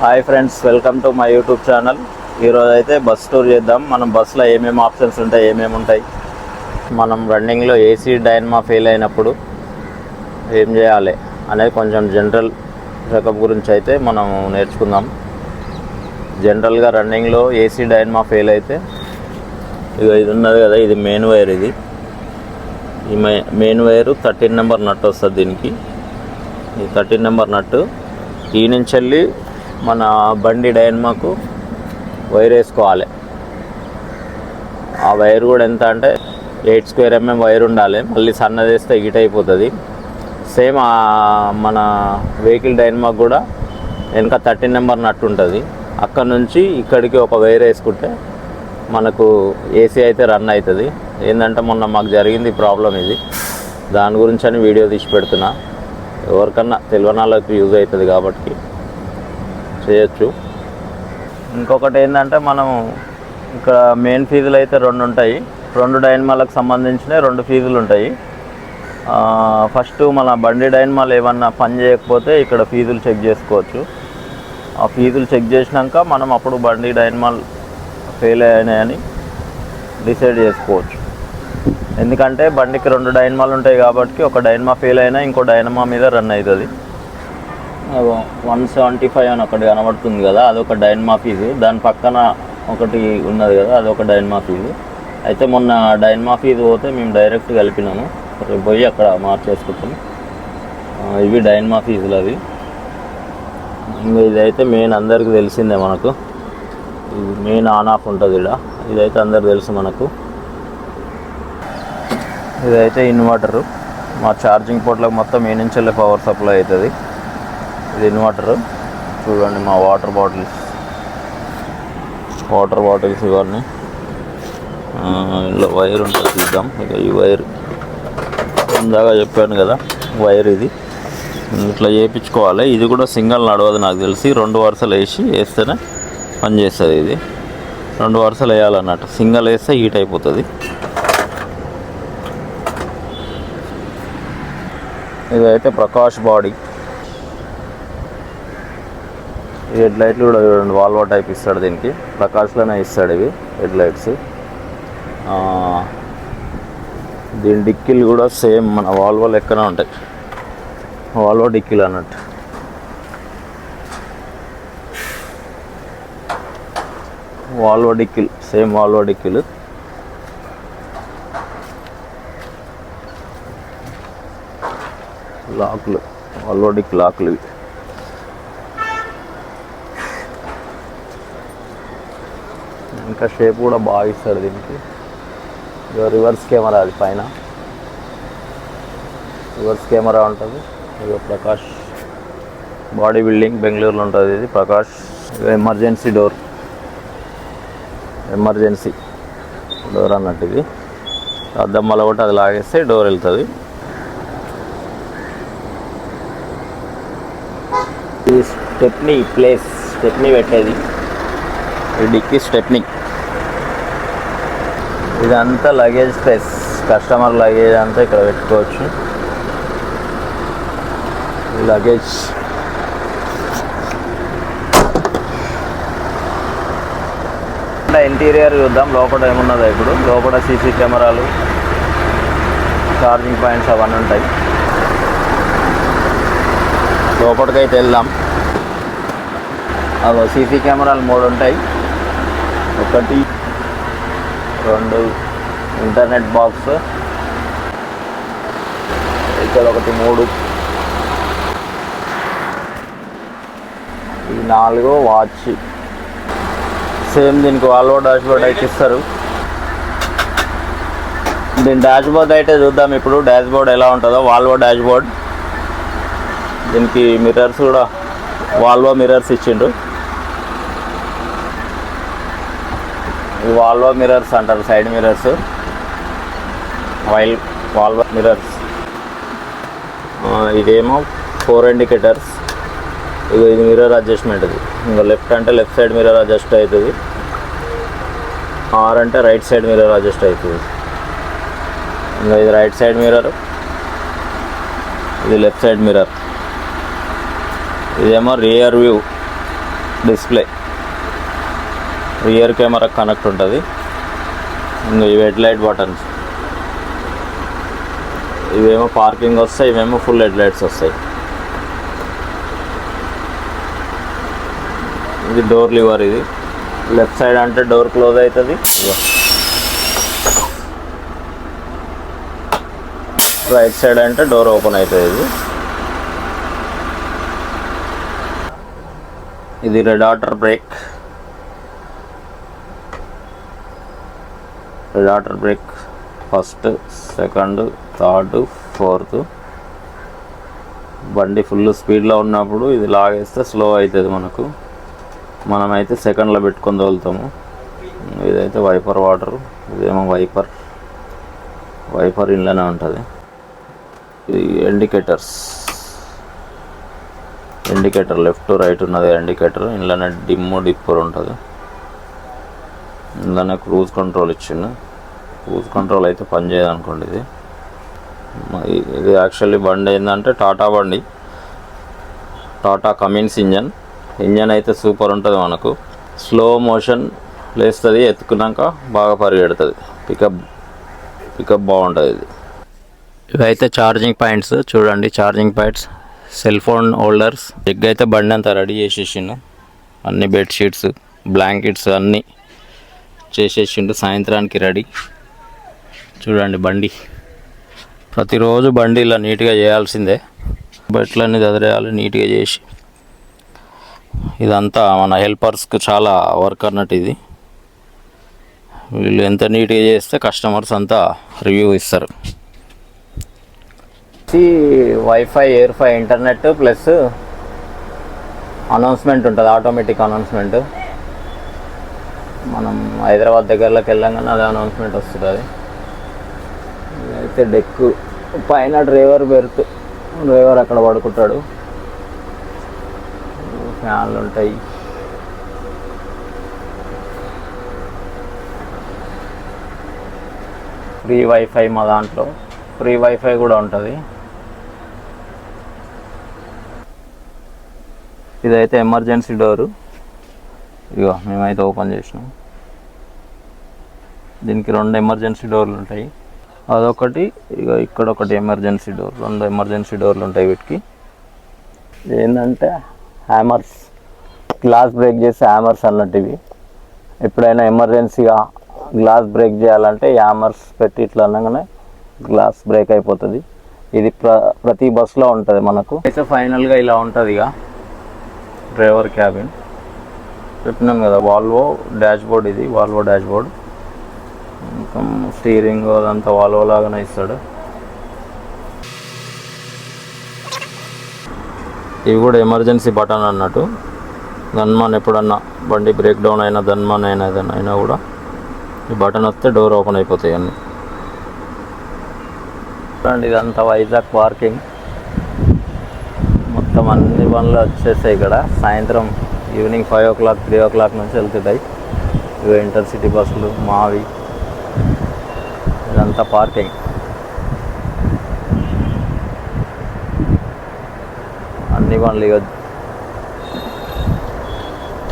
Hi friends welcome to my YouTube channel ఈరోజు అయితే bus tour చేద్దాం. మనం బస్సులో ఏమేమి ఆప్షన్స్ ఉంటాయి ఏమేమి ఉంటాయి? మనం రన్నింగ్లో ఏసీ డైనమా ఫెయిల్ అయినప్పుడు ఏం చేయాలి అనేది కొంచెం జనరల్ చెకప్ గురించి అయితే మనం నేర్చుకుందాం. జనరల్గా రన్నింగ్లో ఏసీ డైనమా ఫెయిల్ అయితే ఇక ఇది ఉన్నది కదా ఇది మెయిన్ వైర్ ఇది. ఈ మె- main wire thirteen number nut వస్తుంది దీనికి. ఈ థర్టీన్ నెంబర్ నట్టు ఈ నుంచి వెళ్ళి మన బండి డైనమాకు వైర్ వేసుకోవాలి. ఆ వైర్ కూడా ఎంత అంటే ఎయిట్ స్క్వేర్ ఎంఎం వైర్ ఉండాలి. మళ్ళీ సన్నది వేస్తే హీట్ అయిపోతుంది. సేమ్ మన వెహికల్ డైనమాకు కూడా వెనక థర్టీన్ నెంబర్ నట్టు ఉంటుంది. అక్కడ నుంచి ఇక్కడికి ఒక వైర్ వేసుకుంటే మనకు ఏసీ అయితే రన్ అవుతుంది. ఏంటంటే మొన్న మాకు జరిగింది ప్రాబ్లం ఇది. దాని గురించి అని వీడియో తీసి పెడుతున్నా. ఎవరికన్నా తెలియని వాళ్ళకి యూజ్ అవుతుంది కాబట్టి. చేయొచ్చు. ఇంకొకటి ఏంటంటే మనం ఇక్కడ మెయిన్ ఫీజులు అయితే రెండు ఉంటాయి. రెండు డైన్మాలకు సంబంధించిన రెండు ఫీజులు ఉంటాయి. ఫస్ట్ మన బండి డైన్మాల్ ఏమన్నా పని చేయకపోతే ఇక్కడ ఫీజులు చెక్ చేసుకోవచ్చు. ఆ ఫీజులు చెక్ చేసినాక మనం అప్పుడు బండి డైన్మాల్ ఫెయిల్ అయినాయని డిసైడ్ చేసుకోవచ్చు. ఎందుకంటే బండికి రెండు డైన్మాలు ఉంటాయి కాబట్టి ఒక డైన్మా ఫెయిల్ అయినా ఇంకో డైనమా మీద రన్ అవుతుంది. వన్ సెవెంటీ ఫైవ్ అని ఒకటి కనబడుతుంది కదా అదొక డైన్మా ఫీజు దాని పక్కన ఒకటి ఉన్నది కదా అదొక డైన్మా ఫీజు అయితే మొన్న డైన్మా ఫీజు పోతే మేము డైరెక్ట్ కలిపినాము. రేపు పోయి అక్కడ మార్చేసుకుంటాం. ఇవి డైనమా ఫీజులు అవి. ఇంకా ఇదైతే మెయిన్ అందరికీ తెలిసిందే మనకు. ఇది మెయిన్ ఆన్ ఆఫ్ ఉంటుంది ఇక్కడ ఇదైతే అందరికి తెలుసు మనకు. ఇదైతే ఇన్వర్టరు. మా ఛార్జింగ్ పోర్ట్లకు మొత్తం మీ నుంచి పవర్ సప్లై అవుతుంది? ఇది ఇన్వర్టర్ చూడండి మా వాటర్ బాటిల్స్. వాటర్ బాటిల్స్ ఇవన్నీ. ఇందులో వైర్ ఉంటుంది చూద్దాం. ఇక ఈ వైర్ ఇందాక చెప్పాను కదా వైర్ ఇది. ఇట్లా చేయించుకోవాలి. ఇది కూడా సింగల్ నడవదు నాకు తెలిసి. రెండు వరుసలు వేసి వేస్తేనే పనిచేస్తుంది ఇది. రెండు వరుసలు వేయాలన్నట్టు. సింగల్ వేస్తే హీట్ అయిపోతుంది. ఇదైతే ప్రకాష్ బాడీ ఈ హెడ్ లైట్లు కూడా చూడండి వాల్వో టైప్ ఇస్తాడు దీనికి. ప్రకాష్లోనే ఇస్తాడు ఇవి హెడ్ లైట్స్. దీని డిక్కీలు కూడా సేమ్ మన వాల్వో లెక్కనే ఉంటాయి. వాల్వో డిక్కీలు అన్నట్టు. వాల్వో డిక్కీలు సేమ్ వాల్వో డిక్కీలు. లాకులు వాల్వో డిక్ లాకులు ఇవి. ఇంకా షేప్ కూడా బాగా ఇస్తాడు దీనికి. రివర్స్ కెమెరా అది పైన. రివర్స్ కెమెరా ఉంటుంది. ఇక ప్రకాష్. బాడీ బిల్డింగ్ బెంగళూరులో ఉంటుంది ఇది. Prakash emergency door emergency door అన్నట్టు ఇది. అద్దం మళ్ళీ ఒకటి అది లాగేస్తే డోర్ వెళ్తుంది. ఇది స్టెప్నీ ప్లేస్ స్టెప్నీ పెట్టేది. ఈ డిక్కీ స్టెప్నీ ఇదంతా లగేజ్ స్పేస్ కస్టమర్ లగేజ్ అంతా ఇక్కడ పెట్టుకోవచ్చు. లగేజ్ ఇంటీరియర్ చూద్దాం. లోపల ఏమున్నదో ఇప్పుడు. లోపల సీసీ కెమెరాలు ఛార్జింగ్ పాయింట్స్ అవన్నీ ఉంటాయి. లోపలికైతే వెళ్దాం. అదో సీసీ కెమెరాలు మూడు ఉంటాయి. ఒకటి రెండు ఇంటర్నెట్ బాక్స్. ఇక్కడ ఒకటి మూడు. ఈ నాలుగు వాచ్. సేమ్ దీనికి వాల్వో డాష్ బోర్డ్ అయితే ఇస్తారు. దీని డాష్ బోర్డ్ అయితే చూద్దాం ఇప్పుడు డాష్ బోర్డ్ ఎలా ఉంటుందో. వాల్వో డాష్ బోర్డ్ దీనికి మిర్రర్స్ కూడా వాల్వో మిర్రర్స్ ఇచ్చిండు ఈ వాల్వో మిర్రర్స్ అంటారు సైడ్ మిర్రర్స్ వైల్ వాల్వో మిర్రర్స్ ఇదేమో ఫోర్ ఇండికేటర్స్ ఇక ఇది మిర్రర్ అడ్జస్ట్మెంట్ ఇది ఇంకా లెఫ్ట్ అంటే లెఫ్ట్ సైడ్ మిర్రర్ అడ్జస్ట్ అవుతుంది. ఆర్ అంటే రైట్ సైడ్ మిర్రర్ అడ్జస్ట్ అవుతుంది. ఇంకా ఇది రైట్ సైడ్ మిర్రర్ ఇది లెఫ్ట్ సైడ్ మిర్రర్ ఇదేమో rear view display rear camera connect ఉంటుంది. ఇంకా ఇవి హెడ్ లైట్ బటన్స్. ఇవేమో పార్కింగ్ వస్తాయి ఇవేమో ఫుల్ హెడ్ లైట్స్ వస్తాయి. ఇది డోర్ లివర్ ఇది. లెఫ్ట్ సైడ్ అంటే డోర్ క్లోజ్ అవుతుంది రైట్ సైడ్ అంటే డోర్ ఓపెన్ అవుతుంది ఇది. ఇది retarder brake. Water brake first second third fourth బండి ఫుల్ స్పీడ్లో ఉన్నప్పుడు ఇది లాగేస్తే స్లో అవుతుంది మనకు. మనమైతే సెకండ్లో పెట్టుకొని తోలుతాము. ఇదైతే వైపర్ వాటర్ ఇదేమో వైపర్ వైపర్ ఇంట్లోనే ఉంటుంది. ఇది ఇండికేటర్స్ ఇండికేటర్ లెఫ్ట్ రైట్ ఉన్నది ఇండికేటర్ ఇంట్లోనే డిమ్ డిప్పర్ ఉంటుంది. ఇంట్లోనే క్రూజ్ కంట్రోల్ ఇచ్చిండు. క్రూజ్ కంట్రోల్ అయితే పనిచేయదు అనుకోండి ఇది. ఇది యాక్చువల్లీ బండి ఏంటంటే టాటా బండి. Tata Cummins engine. ఇంజన్ అయితే సూపర్ ఉంటుంది మనకు. స్లో మోషన్ లేస్తుంది ఎత్తుకున్నాక బాగా పరిగెడుతుంది. పికప్ పికప్ బాగుంటుంది ఇది. ఇవైతే ఛార్జింగ్ పాయింట్స్ చూడండి charging points. Cell phone holders. Egg అయితే బండి అంతా రెడీ చేసేసిండు. అన్ని బెడ్షీట్స్ బ్లాంకెట్స్ అన్నీ. చేసేసిండు సాయంత్రానికి రెడీ. చూడండి బండి. ప్రతిరోజు బండి ఇలా నీట్గా చేయాల్సిందే. బట్టలన్నీ చదిరేయాలి నీట్గా చేసి. ఇదంతా మన హెల్పర్స్కి చాలా వర్క్ అన్నట్టు ఇది. వీళ్ళు ఎంత నీట్గా చేస్తే కస్టమర్స్ అంతా రివ్యూ ఇస్తారు. వైఫై ఎయిర్ఫై ఇంటర్నెట్ ప్లస్ అనౌన్స్మెంట్ ఉంటుంది ఆటోమేటిక్ అనౌన్స్మెంట్. మనం హైదరాబాద్ దగ్గరలోకి వెళ్ళంగానే అదే అనౌన్స్మెంట్ వస్తుంది. అయితే డెక్ పైన డ్రైవర్ బెర్త్ డ్రైవర్ అక్కడ పడుకుంటాడు. ఫ్యాన్లు ఉంటాయి. ఫ్రీ వైఫై మా దాంట్లో. ఫ్రీ వైఫై కూడా ఉంటుంది. ఇదైతే ఎమర్జెన్సీ డోరు. ఇగో మేమైతే ఓపెన్ చేసినాం. దీనికి రెండు ఎమర్జెన్సీ డోర్లు ఉంటాయి. అదొకటి ఇక ఇక్కడ ఒకటి ఎమర్జెన్సీ డోర్ రెండు ఎమర్జెన్సీ డోర్లు ఉంటాయి వీటికి. ఏంటంటే హ్యామర్స్ గ్లాస్ బ్రేక్ చేసే హ్యామర్స్ అన్నట్టువి. ఎప్పుడైనా ఎమర్జెన్సీగా గ్లాస్ బ్రేక్ చేయాలంటే హ్యామర్స్ పెట్టి ఇట్లా అనగానే గ్లాస్ బ్రేక్ అయిపోతుంది. ఇది ప్ర ప్రతి బస్సులో ఉంటుంది మనకు. అయితే ఫైనల్గా ఇలా ఉంటుంది ఇక డ్రైవర్ క్యాబిన్ చెప్పినాం కదా వాల్వో డాష్ బోర్డ్ ఇది వాల్వో డాష్ బోర్డ్ ఇంకా స్టీరింగ్ అదంతా వాల్వో లాగానే ఇస్తాడు. ఇవి కూడా ఎమర్జెన్సీ బటన్ అన్నట్టు. గన్మాన్ ఎప్పుడన్నా బండి బ్రేక్ డౌన్ అయినా గన్మాన్ అయినా ఏదైనా అయినా కూడా ఈ బటన్ వస్తే డోర్ ఓపెన్ అయిపోతాయి అన్నీ. చూడండి ఇదంతా వైజాగ్ పార్కింగ్ మొత్తం అన్ని పనులు వచ్చేసాయి ఇక్కడ. సాయంత్రం evening five o'clock three o'clock నుంచి వెళ్తుంటాయి. ఇవి ఇంటర్సిటీ బస్సులు మావి ఇదంతా పార్కింగ్. అన్ని బండ్లు ఇక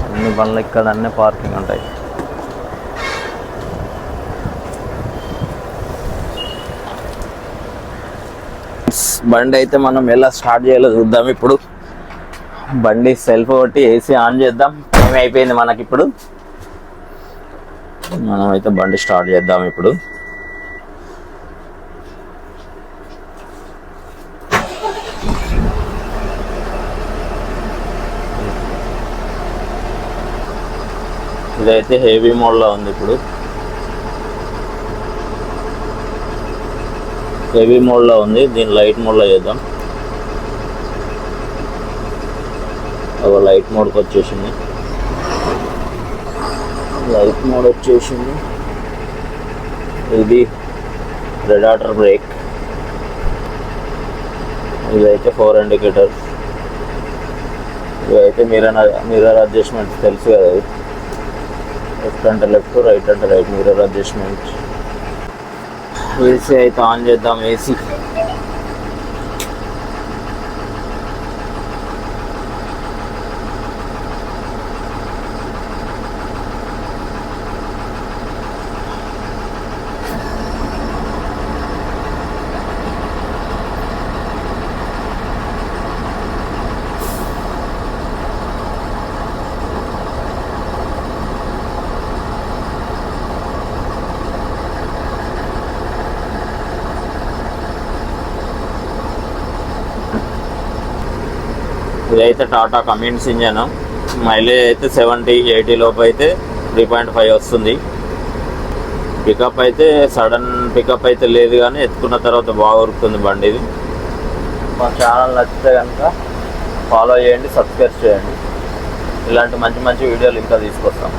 అన్ని బండ్లు ఇక్కడ అన్నీ పార్కింగ్ ఉంటాయి. బండి అయితే మనం ఎలా స్టార్ట్ చేయాలో చూద్దాం ఇప్పుడు. బండి సెల్ఫ్ కొట్టి ఏసీ ఆన్ చేద్దాం. టైం అయిపోయింది మనకి ఇప్పుడు మనం అయితే బండి స్టార్ట్ చేద్దాం ఇప్పుడు. ఇదైతే హెవీ మోడ్లో ఉంది ఇప్పుడు. హెవీ మోడ్లో ఉంది. దీన్ని లైట్ మోడ్లో చేద్దాం. లైట్ మోడ్కి వచ్చేసింది. లైట్ మోడ్ వచ్చేసింది. ఇది రెడాటర్ బ్రేక్ ఇదైతే ఫోర్ ఇండికేటర్స్ ఇవైతే మిర్రర్ మిర్రర్ అడ్జస్ట్మెంట్ తెలుసు కదా లెఫ్ట్ అంటే లెఫ్ట్ రైట్ అంటే రైట్ మిర్రర్ అడ్జస్ట్మెంట్ ఏసీ అయితే ఆన్ చేద్దాం ఏసీ ఇదైతే టాటా కమిన్స్ ఇంజన్. మైలేజ్ అయితే సెవెంటీ ఎయిటీ లోపు అయితే త్రీ పాయింట్ ఫైవ్ వస్తుంది. పికప్ అయితే సడన్ పికప్ అయితే లేదు కానీ ఎత్తుకున్న తర్వాత బాగా ఉరుకుతుంది బండి ఇది. మా ఛానల్ నచ్చితే కనుక ఫాలో చేయండి సబ్స్క్రైబ్ చేయండి. ఇలాంటి మంచి మంచి వీడియోలు ఇంకా తీసుకొస్తాం.